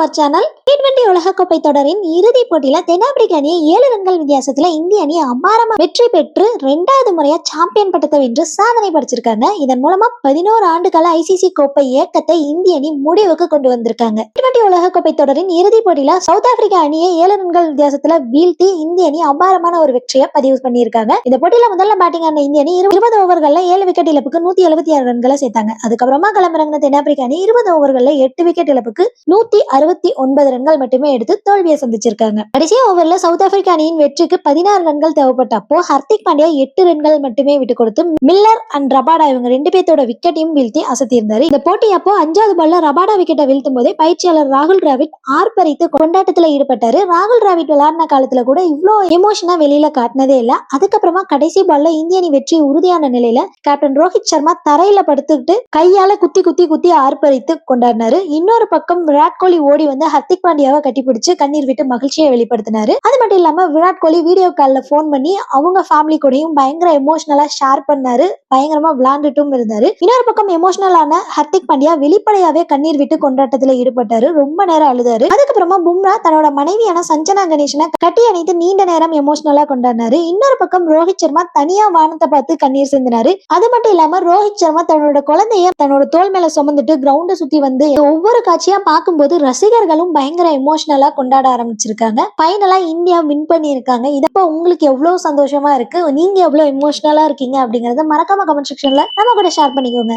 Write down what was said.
Our channel T twenty உலகக்கோப்பை தொடரின் இறுதிப் போட்டியில தென்னாப்பிரிக்க அணியை ஏழு ரன்கள் வித்தியாசத்துல இந்திய அணி அபாரமா வெற்றி பெற்று ரெண்டாவது முறையா சாம்பியன் பட்டத்தை வென்று சாதனை படைச்சிருக்காங்க. இதன் மூலமா பதினோரு ஆண்டுகால ஐசிசி கோப்பை இயக்கத்தை இந்திய அணி முடிவுக்கு கொண்டு வந்திருக்காங்க. டி உலகக்கோப்பை தொடரின் இறுதிப் போட்டியில சவுத் ஆப்பிரிக்கா அணியை ஏழு ரன்கள் வித்தியாசத்துல வீழ்த்தி இந்திய அணி அபாரமான ஒரு வெற்றியை பதிவு பண்ணியிருக்காங்க. இந்த போட்டியில முதல்ல பேட்டிங் ஆன இந்திய அணி இருபது ஓவர்கள்ல ஏழு விக்கெட் இழப்புக்கு நூத்தி எழுபத்தி ஆறு ரன்களை சேர்த்தாங்க. அதுக்கப்புறமா களமிறங்கின தென்னாப்பிரிக்கா அணி இருபது ஓவர்கள்ல எட்டு விக்கெட் இழப்புக்கு நூத்தி அறுபத்தி ஒன்பது ரன்கள் மட்டுமே எடுத்து தோல்வியை சந்திச்சிருக்காங்க. கடைசி ஓவர்ல சவுத் ஆப்பிரிக்கா அணியின் வெற்றிக்கு பதினாறு ரன்கள் தேவைப்பட்டப்போ ஹர்திக் பாண்டியா எட்டு ரன்கள் மட்டுமே விட்டு கொடுத்து மில்லர் அண்ட் ரபாடா இவங்க ரெண்டு பேர்த்தோட விக்கெட்டையும் வீழ்த்தி அசத்தியிருந்தாரு. இந்த போட்டி அப்போ அஞ்சாவது பால்ல ரபாடா விக்கெட்டை வீழ்த்தும் போதே பயிற்சியாளர் ராகுல் டிராவிட் ஆர்ப்பரித்து கொண்டாட்டத்துல ஈடுபட்டாரு. ராகுல் டிராவிட் விளையாடின காலத்துல கூட இவ்வளோ எமோஷனா வெளியில காட்டினதே இல்ல. அதுக்கப்புறமா கடைசி பால்ல இந்திய அணி வெற்றி உறுதியான நிலையில கேப்டன் ரோஹித் சர்மா தரையில படுத்துக்கிட்டு கையால குத்தி குத்தி குத்தி ஆர்ப்பரித்து கொண்டாடினாரு. இன்னொரு பக்கம் விராட் கோலி ஓடி வந்து ஹர்திக் பாண்டியாவை கட்டிப்பிடிச்சு கண்ணீர் விட்டு மகிழ்ச்சியை வெளிப்படுத்தினாரு. அது மட்டும் இல்லாம விராட் கோலி வீடியோ கால்ல ஃபோன் பண்ணி அவங்க ஃபேமிலி கூடயும் பயங்கர எமோஷனலா ஷேர் பண்ணாரு. பயங்கரமா விளாண்டுட்டும் இருந்தாரு. இன்னொரு பக்கம் எமோஷனலான ஹர்திக் பாண்டியா வெளிப்படையாவே கண்ணீர் விட்டு கொண்டாட்டத்துல ஈடுபட்டாரு. ரொம்ப ரொம்ப நேரம் அழுதாரு. அதுக்கப்புறமா பும்ரா தன்னோட மனைவியான சஞ்சனா கணேசனை கட்டி அணைத்து நீண்ட நேரம் எமோஷனலா கொண்டாடினாரு. இன்னொரு பக்கம் ரோஹித் சர்மா தனியா வானத்தை பார்த்து கண்ணீர் சிந்தினாரு. அது மட்டும் இல்லாம ரோஹித் சர்மா தன்னோட குழந்தைய தன்னோட தோல் மேல சுமந்துட்டு கிரவுண்ட சுத்தி வந்து ஒவ்வொரு காட்சியா பார்க்கும்போது ரசிகர்களும் பயங்கர எமோஷனலா கொண்டாட ஆரம்பிச்சிருக்காங்க. ஃபைனலா இந்தியா வின் பண்ணியிருக்காங்க. இதப்ப உங்களுக்கு எவ்வளவு சந்தோஷமா இருக்கு? நீங்க எவ்வளவு எமோஷனலா இருக்கீங்க அப்படிங்கறத மறக்காம கமெண்ட் செக்ஷன்ல நம்ம கூட ஷேர் பண்ணிக்கோங்க.